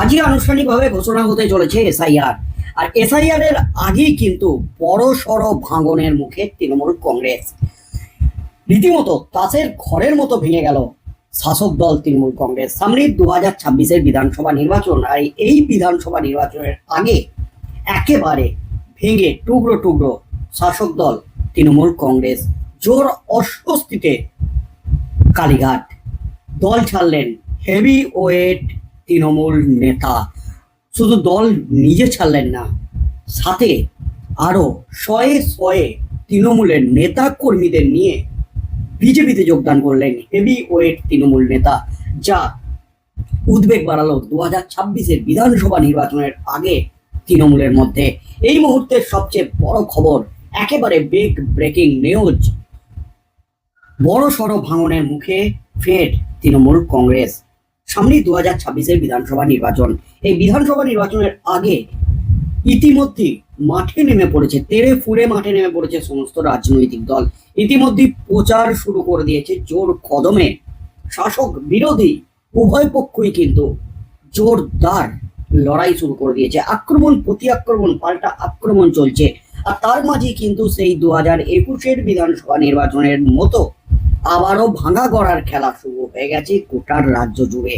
আজই আনুষ্ঠানিকভাবে ঘোষণা হতে চলেছে এসআইআর। আর এসআইআর এর আগেই কিন্তু বড় সড় ভাঙনের মুখে তৃণমূল কংগ্রেস। রীতিমতো তাসের ঘরের মতো ভেঙে গেল শাসক দল তৃণমূল কংগ্রেস। সামনে দু হাজার ছাব্বিশের বিধানসভা নির্বাচন আর এই বিধানসভা নির্বাচনের আগে একেবারে ভেঙে টুকরো টুকরো শাসক দল তৃণমূল কংগ্রেস জোর অস্বস্তিতে কালীঘাট। দল ছাড়লেন হেভি ওয়েট তৃণমূল নেতা। শুধু দল নিজে ছাড়লেন না, সাথে আরও শয়ে শয়ে তৃণমূলের নেতা কর্মীদের নিয়ে বিজেপিতে যোগদান করলেন হেভি ওয়েট তৃণমূল নেতা, যা উদ্বেগ বাড়ালো দু হাজার ছাব্বিশের বিধানসভা নির্বাচনের আগে তৃণমূলের মধ্যে। এই মুহূর্তের সবচেয়ে বড় খবর, একেবারে বিগ ব্রেকিং নিউজ বড় সড়ো ভাঙনের মুখে ফের তৃণমূল কংগ্রেস। সামনেই দু হাজার ছাব্বিশের বিধানসভা নির্বাচন। এই বিধানসভা নির্বাচনের আগে ইতিমধ্যে মাঠে নেমে পড়েছে, তেড়ে ফুড়ে মাঠে নেমে পড়েছে সমস্ত রাজনৈতিক দল। ইতিমধ্যে প্রচার শুরু করে দিয়েছে জোর কদমে। শাসক বিরোধী উভয় পক্ষই কিন্তু জোরদার লড়াই শুরু করে দিয়েছে। আক্রমণ প্রতি আক্রমণ পাল্টা আক্রমণ চলছে। আর তার মাঝেই কিন্তু সেই দু হাজার একুশের বিধানসভা নির্বাচনের মতো আবারও ভাঙা গড়ার খেলা শুরু হয়ে গেছে গোটার রাজ্য জুড়ে।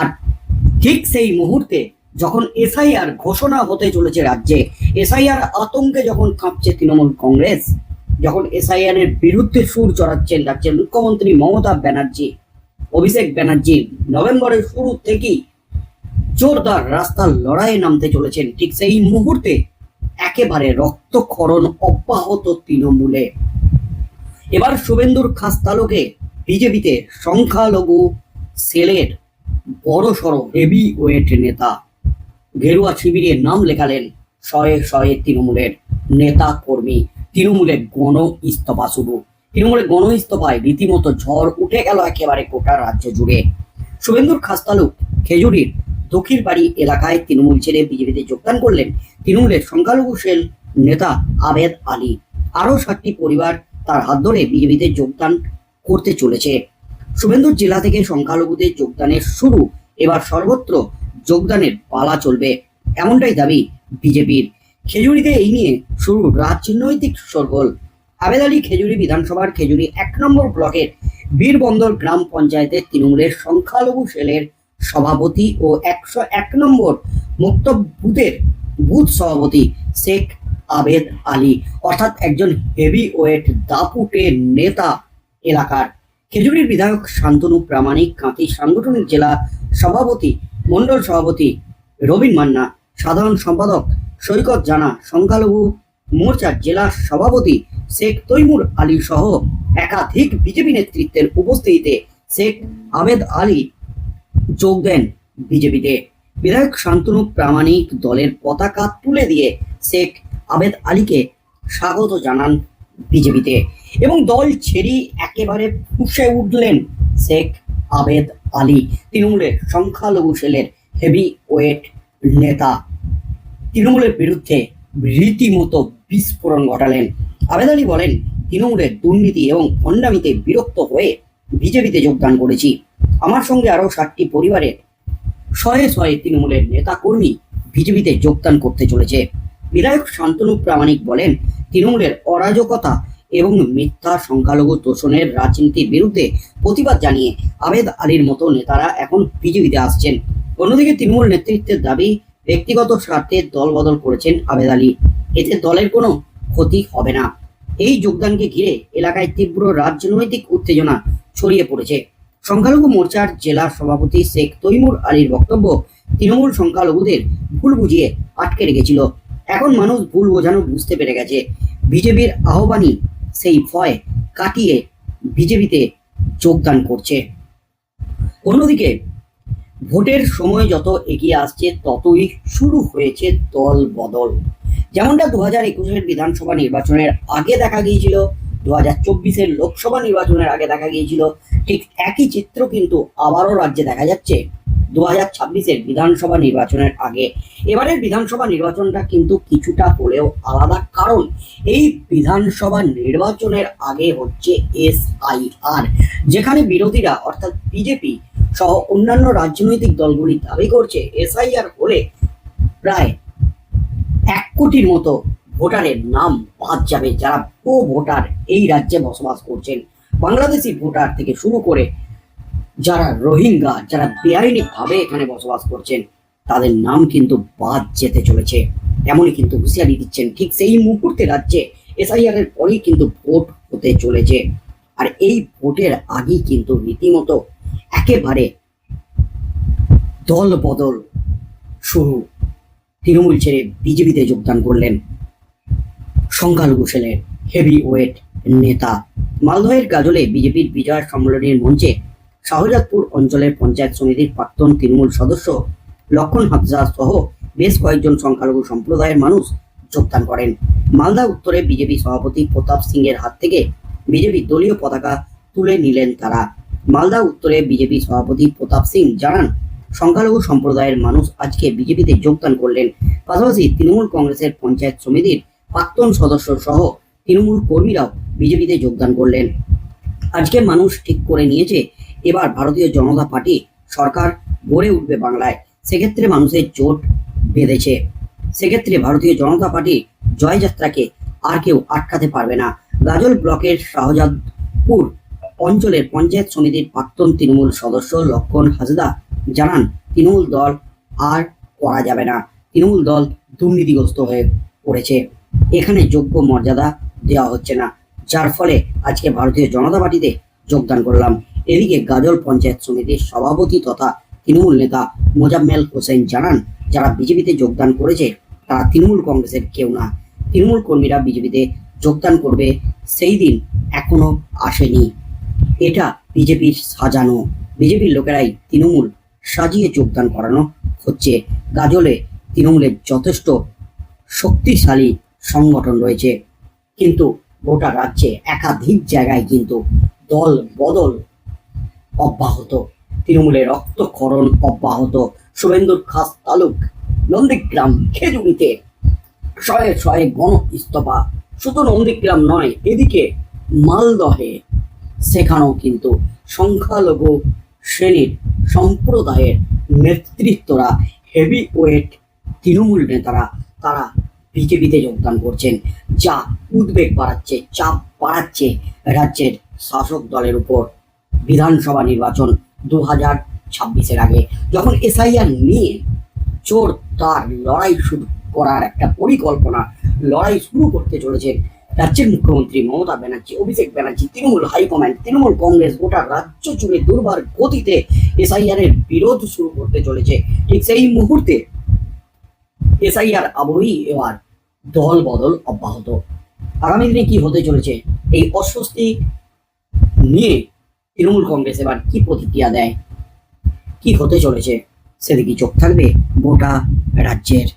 আর ঠিক সেই মুহূর্তে যখন এসআইআর ঘোষণা হতে চলেছে রাজ্যে, এসআইআর আতঙ্কে যখন কাঁপছে তৃণমূল কংগ্রেস, যখন এসআইআর এর বিরুদ্ধে সুর চড়াচ্ছেন রাজ্যের মুখ্যমন্ত্রী মমতা ব্যানার্জি, অভিষেক ব্যানার্জি, নভেম্বরের শুরু থেকেই জোরদার রাস্তার লড়াইয়ে নামতে চলেছেন। ঠিক সেই মুহূর্তে একেবারে রক্তক্ষরণ অব্যাহত তৃণমূলে। এবার শুভেন্দুর খাস তালুকে বিজেপিতে সংখ্যালঘু সেলের বড় সড় হেভি ওয়েট নেতা গেরুয়া শিবিরে নাম লেখালেন শয়ে শয়ে তৃণমূলের নেতা কর্মী। তৃণমূলের গণ ইস্তফা শুরু। তৃণমূলের গণ ইস্তফায় রীতিমতো ঝড় উঠে গেল একেবারে গোটা রাজ্য জুড়ে। শুভেন্দুর খাস্তালুক খেজুরির দক্ষিণ বাড়ি এলাকায় তৃণমূল ছেড়ে বিজেপিতে যোগদান করলেন তৃণমূলের সংখ্যালঘু সেল নেতা আবেদ আলী। আরও সাতটি পরিবার তার হাত ধরে বিজেপিতে যোগদান করতে চলেছে। শুভেন্দুর জেলা থেকে সংখ্যালঘুদের যোগদানের শুরু, এবার সর্বত্র যোগদানের পালা চলবে। এমনটাই দাবি বিজেপির। খেজুরিতে এই নিয়ে শুরু রাজনৈতিক সরগোল আবেদ আলী খেজুরি বিধানসভার খেজুরি এক নম্বর ব্লকের বীরবন্দর গ্রাম পঞ্চায়েতের তৃণমূলের সংখ্যালঘু সেলের সভাপতি ও একশো এক নম্বর মুক্ত বুথের বুথ সভাপতি শেখ আবেদ আলী, অর্থাৎ একজন হেভি ওয়েট দাপুটের নেতা এলাকার। খেজুরির বিধায়ক শান্তনু প্রামাণিক, কাঁথি সাংগঠনিক জেলা সভাপতি মন্ডল সভাপতি রবীন মান্না, সাধারণ সম্পাদক সৈকত জানা, সংখ্যালঘু মোর্চার জেলা সভাপতি শেখ তৈমুর আলী সহ একাধিক বিজেপি নেতৃত্বের উপস্থিতিতে শেখ আবেদ আলী যোগ দেন বিজেপিতে। বিধায়ক শান্তনু প্রামাণিক দলের পতাকা তুলে দিয়ে শেখ আবেদ আলীকে স্বাগত জানান বিজেপিতে। এবং দল ছেড়েই একেবারে ফুসে উঠলেন শেখ আবেদ আলী, তৃণমূলের সংখ্যালঘু সেলের হেভি ওয়েট নেতা। তৃণমূলের বিরুদ্ধে রীতিমতো বিস্ফোরণ ঘটালেন। আবেদ আলী বলেন, তৃণমূলের দুর্নীতি এবং ভণ্ডামিতে বিরক্ত হয়ে বিজেপিতে যোগদান করেছি। আমার সঙ্গে আরও ষাটটি পরিবারের শয়ে শয়ে তৃণমূলের নেতা কর্মী বিজেপিতে যোগদান করতে চলেছে। বিধায়ক শান্তনু প্রামাণিক বলেন, তৃণমূলের অরাজকতা এবং মিথ্যা সংখ্যালঘু তোষণের রাজনীতির বিরুদ্ধে প্রতিবাদ জানিয়ে আবেদ আলীর মতো নেতারা এখন বিজেপিতে আসছেন। অন্যদিকে তৃণমূল নেতৃত্বের দাবি, ব্যক্তিগত স্বার্থে দল বদল করেছেন আবেদ আলী। এতে দলের কোনো ক্ষতি হবে না। এই যোগদানকে ঘিরে এলাকায় তীব্র রাজনৈতিক উত্তেজনা ছড়িয়ে পড়েছে। সংখ্যালঘু মোর্চার জেলা সভাপতি শেখ তৈমুর আলীর বক্তব্য, তৃণমূল সংখ্যালঘুদের ভুল বুঝিয়ে আটকে রেখেছিল। এখন মানুষ ভুল বোঝানো বুঝতে পেরে গেছে। বিজেপির আহ্বানই সেই ভয় কাটিয়ে বিজেপিতে যোগদান করছে। অন্যদিকে, ভোটের সময় যত এগিয়ে আসছে, ততই শুরু হয়েছে দল বদল। যেমনটা দু হাজার একুশের বিধানসভা নির্বাচনের আগে দেখা গিয়েছিল দু হাজার চব্বিশের লোকসভা নির্বাচনের আগে দেখা গিয়েছিল, ঠিক একই চিত্র কিন্তু আবারও রাজ্যে দেখা যাচ্ছে। দু হাজার ছাব্বিশের বিধানসভা নির্বাচনের আগে। এবারের বিধানসভা নির্বাচনটা কিন্তু কিছুটা হলেও আলাদা, কারণ এই বিধানসভা নির্বাচনের আগে হচ্ছে এস আই আর, যেখানে বিরোধীরা অর্থাৎ বিজেপি সহ অন্যান্য রাজনৈতিক দলগুলি দাবি করছে এসআইআর হলে প্রায় এক কোটির মতো ভোটারের নাম বাদ যাবে, যারা ভুয়ো ভোটার এই রাজ্যে বসবাস করছেন। বাংলাদেশি ভোটার থেকে শুরু করে যারা রোহিঙ্গা, যারা বেআইনি ভাবে এখানে বসবাস করছেন, তাদের নাম কিন্তু বাদ যেতে চলেছে। এমনই কিন্তু হুঁশিয়ারি দিচ্ছেন ঠিক সেই মুহূর্তে রাজ্যে এসআইআর এর পরেই কিন্তু ভোট হতে চলেছে। আর এই ভোটের আগেই কিন্তু রীতিমতো একেবারে দল বদল শুরু। তৃণমূল ছেড়ে বিজেপিতে যোগদান করলেন সংখ্যালঘু সেলের হেভি ওয়েট নেতা। মালদহের গাজলে বিজেপির বিজয় সম্মেলনের মঞ্চে শাহজাদপুর অঞ্চলের পঞ্চায়েত সমিতির প্রাক্তন তৃণমূল সদস্য লক্ষণ হাফজা সহ বেশ কয়েকজন সংখ্যালঘু সম্প্রদায়ের মানুষ যোগদান করেন। মালদা উত্তরে বিজেপি সভাপতি প্রতাপ সিং এর হাত থেকে বিজেপি দলীয় পতাকা তুলে নিলেন তারা। মালদা উত্তরে বিজেপি সভাপতি প্রতাপ সিং জানান, সংখ্যালঘু সম্প্রদায়ের মানুষ আজকে বিজেপিতে যোগদান করলেন। পাশাপাশি তৃণমূল কংগ্রেসের পঞ্চায়েত সমিতির প্রাক্তন সদস্য সহ তৃণমূল কর্মীরাও বিজেপিতে যোগদান করলেন। আজকে মানুষ ঠিক করে নিয়েছে এবার ভারতীয় জনতা পার্টি সরকার গড়ে উঠবে বাংলায়। সেক্ষেত্রে মানুষের জোট বেঁধেছে। সেক্ষেত্রে ভারতীয় জনতা পার্টি জয়যাত্রাকে আর কেউ আটকাতে পারবে না। গাজল ব্লকের শাহজাদপুর অঞ্চলের পঞ্চায়েত সমিতির প্রাক্তন তৃণমূল সদস্য লক্ষণ হাজদা জানান, তৃণমূল দল আর করা যাবে না। তৃণমূল দল দুর্নীতিগ্রস্ত হয়ে পড়েছে। এখানে যোগ্য মর্যাদা দেওয়া হচ্ছে না। যার ফলে আজকে ভারতীয় জনতা পার্টিতে যোগদান করলাম। এদিকে গাজল পঞ্চায়েত সমিতির সভাপতি তথা তৃণমূল নেতা মোজাম্মেল হোসেন জানান, যারা বিজেপিতে যোগদান করেছে, তারা তৃণমূল কংগ্রেসের কেউ না। তৃণমূল কর্মীরা বিজেপিতে যোগদান করবে, সেই দিন এখনও আসেনি। এটা বিজেপির সাজানো। বিজেপির লোকেরাই তৃণমূল সাজিয়ে যোগদান করানো হচ্ছে। গাজলে তৃণমূলের যথেষ্ট শক্তিশালী সংগঠন রয়েছে। কিন্তু গোটা রাজ্যে একাধিক জায়গায় কিন্তু দল বদল অব্যাহত। তৃণমূলের রক্তক্ষরণ অব্যাহত। শুভেন্দুর খাস তালুক, নন্দীগ্রাম খেজুরিতে শয়ে শয়ে গণ ইস্তফা। শুধু নন্দীগ্রাম নয়, এদিকে মালদহে। সেখানেও কিন্তু সংখ্যালঘু শ্রেণির সম্প্রদায়ের নেতৃত্বরা হেভি ওয়েট তৃণমূল নেতারা তারা বিজেপিতে যোগদান করছেন, যা উদ্বেগ বাড়াচ্ছে, চাপ বাড়াচ্ছে রাজ্যের শাসক দলের উপর। বিধানসভা নির্বাচন দু হাজার ছাব্বিশের আগে। যখন এসআইআর নিয়ে চোর তার লড়াই শুরু করার একটা পরিকল্পনা, লড়াই শুরু করতে চলেছেন রাজ্যের মুখ্যমন্ত্রী মমতা ব্যানার্জি, অভিষেক ব্যানার্জি, তৃণমূল হাইকমান্ড, তৃণমূল কংগ্রেস, গোটা রাজ্য জুড়ে দুর্বার গতিতে এসআইআর এর বিরোধ শুরু করতে চলেছে। ঠিক সেই মুহূর্তে এসআইআর আবহী এবার দল বদল অব্যাহত। আগামী দিনে কি হতে চলেছে? এই অস্বস্তি নিয়ে তৃণমূল কংগ্রেস এবার কি প্রতিক্রিয়া দেয়? কি হতে চলেছে? সেদিকে চোখ থাকবে গোটা রাজ্যের